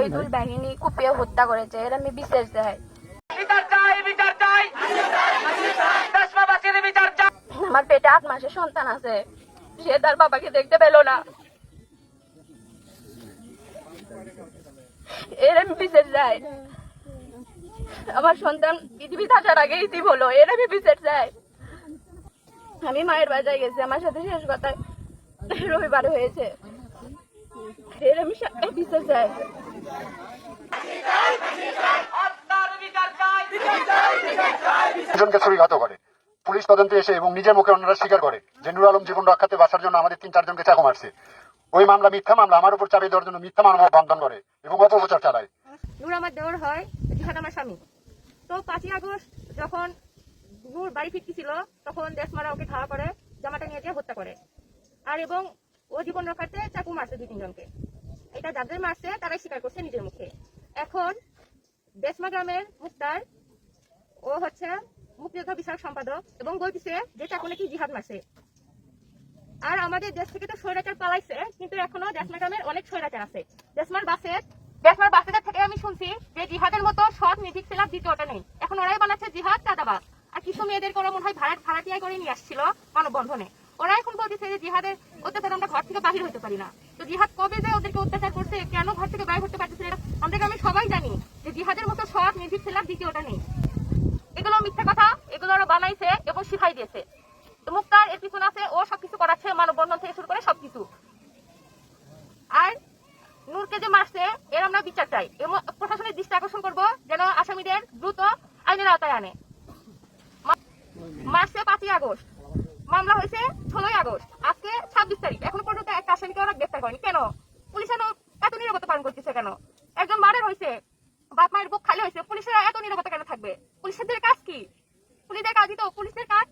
শহীদুল বাহিনী কুপিয়ে হত্যা করেছে এর আমি বিচার চাই। বিচার বিচার আমার পেটে আট মাসের সন্তান আছে সে তার বাবাকে দেখতে পেল না। এর আমি যাই আমার সন্তান আগে ইতি হলো এর আমি যাই আমি মায়ের বাজায় গেছি আমার সাথে শেষ কথা রবিবার হয়েছে। এর আমি সা- বিশেষ যাই বিচার চাই। জনকে ছুরিঘাত করে। পুলিশ তদন্তে এসে এবং নিজের মুখে অন্যরা স্বীকার করে যে নুর আলম জীবন রক্ষাতে বাঁচার জন্য আমাদের তিন, চারজনকে চাকু মারছে। ওই মামলা মিথ্যা মামলা, আমার উপর চাপিয়ে দেওয়ার জন্য মিথ্যা মানব বন্ধন করে এবং অপপ্রচার চালায়। নূর আমার দেওর হয় জিহাদ আমার স্বামী। তো পাঁচই আগস্ট যখন নূর বাড়ি ফিরতেছিল, তখন দেশমারা ওকে খাওয়া করে, জামাটা নিয়ে গিয়ে হত্যা করে। আর এবং ও জীবন রক্ষার্থে চাকু মারছে দুই, তিনজনকে। এটা যাদের মারছে, তারাই স্বীকার করছে নিজের মুখে। এখন দেশমা গ্রামের মুক্তার, ও হচ্ছে মুক্তিযোদ্ধা বিষয়ক সম্পাদক এবং বলতেছে যে চাকু নাকি জিহাদ মারছে। আর আমাদের দেশ থেকে তো স্বৈরাচার পালাইছে, কিন্তু এখনও দেশমা গ্রামের অনেক স্বৈরাচার আছে। দেশমার বাসের দেশমার বাসেদের থেকে আমি শুনছি যে জিহাদের মতো সৎ নিধিক ছিলাম দ্বিতীয়টা নেই। এখন ওরাই বানাচ্ছে জিহাদ চাঁদাবাজ। আর কিছু মেয়েদের করে মনে হয় ভাড়া ভাড়াটিয়ায় করে নিয়ে আসছিল মানববন্ধনে। ওরা এখন বলতেছে যে জিহাদের অত্যাচার আমরা ঘর থেকে বাহির হতে পারি না। তো জিহাদ কবে যে ওদেরকে অত্যাচার করছে? কেন ঘর থেকে বাইরে হতে পারতেছে না, আমরা গ্রামে সবাই জানি যে জিহাদের মতো সৎ নিধিক ছিলাম দ্বিতীয়টা নেই। এগুলো মিথ্যা কথা এগুলো ওরা বানাইছে এবং শিখাই দিয়েছে। মুক্তার এর পিছনে আছে ও সবকিছু করাচ্ছে মানববন্ধন থেকে শুরু করে সবকিছু। আর নূরকে যে মারছে এর আমরা বিচার চাই। এবং প্রশাসনের দৃষ্টি আকর্ষণ করব যেন আসামিদের দ্রুত আইনের আওতায় আনে। মা- মারছে পাঁচই আগস্ট। মামলা হয়েছে ষোলোই আগস্ট। আজকে ছাব্বিশ তারিখ এখন পর্যন্ত একটা আসামিকে ওরা গ্রেফতার করেনি কেন পুলিশ এত এত নিরাপত্তা পালন করতেছে কেন একজন মারের হয়েছে বাপ মায়ের বুক খালি হয়েছে, পুলিশেরা এত নিরাপত্তা কেন থাকবে? পুলিশের কাজ কি? পুলিশের কাজই তো পুলিশের কাজ?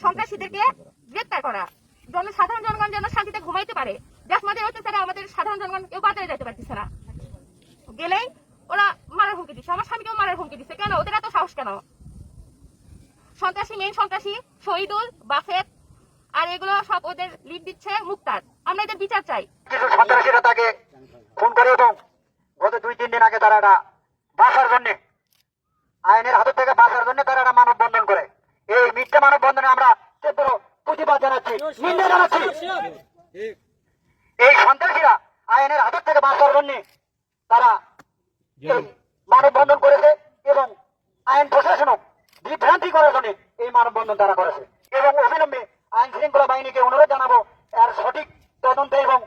সন্ত্রাসীদেরকে গ্রেপ্তার করা। জন সাধারণ জনগণ যেন শান্তিতে ঘুমাইতে পারে। দেশমাদের অত্যাচারে আমাদের সাধারণ জনগণ কেউ বাজারে যেতে পারতেছে না। গেলেই ওরা মারার হুমকি দিচ্ছে আমার স্বামীকেও মারার হুমকি দিচ্ছে কেন? ওদের এত সাহস কেন? সন্ত্রাসী মেন সন্ত্রাসী, শহীদুল বাফেদ আর এগুলো সব ওদের লিড দিচ্ছে মুক্তার। আমরা এদের বিচার চাই। সন্ত্রাসীরা তাকে খুন করে গত দুই, তিন দিন আগে তারা এটা বাঁচার জন্য, আইনের হাতের থেকে বাঁচার জন্য তারা এটা মানববন্ধন করে। এই মিথ্যা মানববন্ধনে আমরা তীব্র প্রতিবাদ জানাচ্ছি, নিন্দা জানাচ্ছি। এই সন্ত্রাসীরা আইনের হাতের থেকে বাঁচার জন্য তারা এই মানববন্ধন করেছে এবং আইন প্রশাসনও বিভ্রান্তি করার জন্য এই মানববন্ধন তারা করেছে। এবং অবিলম্বে আইন শৃঙ্খলা বাহিনীকে অনুরোধ জানাব, এর সঠিক তদন্ত এবং